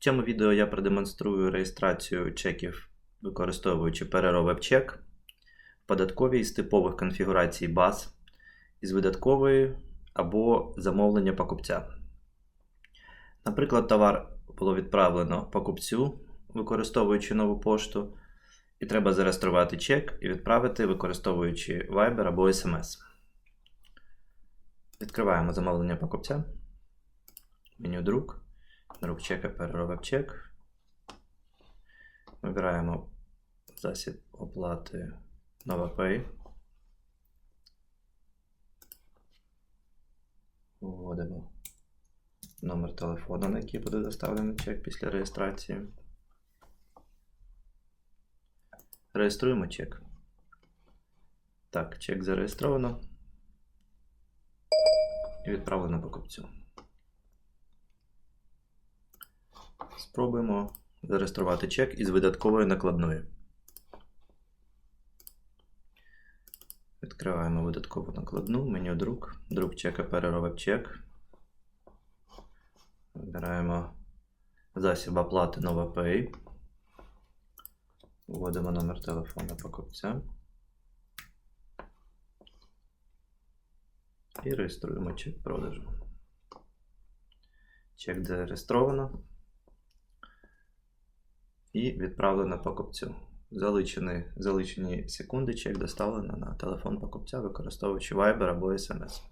В цьому відео я продемонструю реєстрацію чеків, використовуючи Perero WebCheck, в податковій з типових конфігурацій баз, із видаткової або замовлення покупця. Наприклад, товар було відправлено покупцю, використовуючи нову пошту, і треба зареєструвати чек і відправити, використовуючи Viber або SMS. Відкриваємо замовлення покупця, меню друк, друк чека переробив чек. Вибираємо засіб оплати NovaPay. Вводимо номер телефону, на який буде доставлений чек після реєстрації. Реєструємо чек. Так, чек зареєстровано і відправлено покупцю. Спробуємо зареєструвати чек із видаткової накладної. Відкриваємо видаткову накладну, меню друк, друк чека переробив чек. Вибираємо засіб оплати NovaPay. Вводимо номер телефону покупця. І реєструємо чек продажу. Чек зареєстровано і відправлено покупцю. Заличені, заличені секунди чек доставлено на телефон покупця, використовуючи Viber або SMS.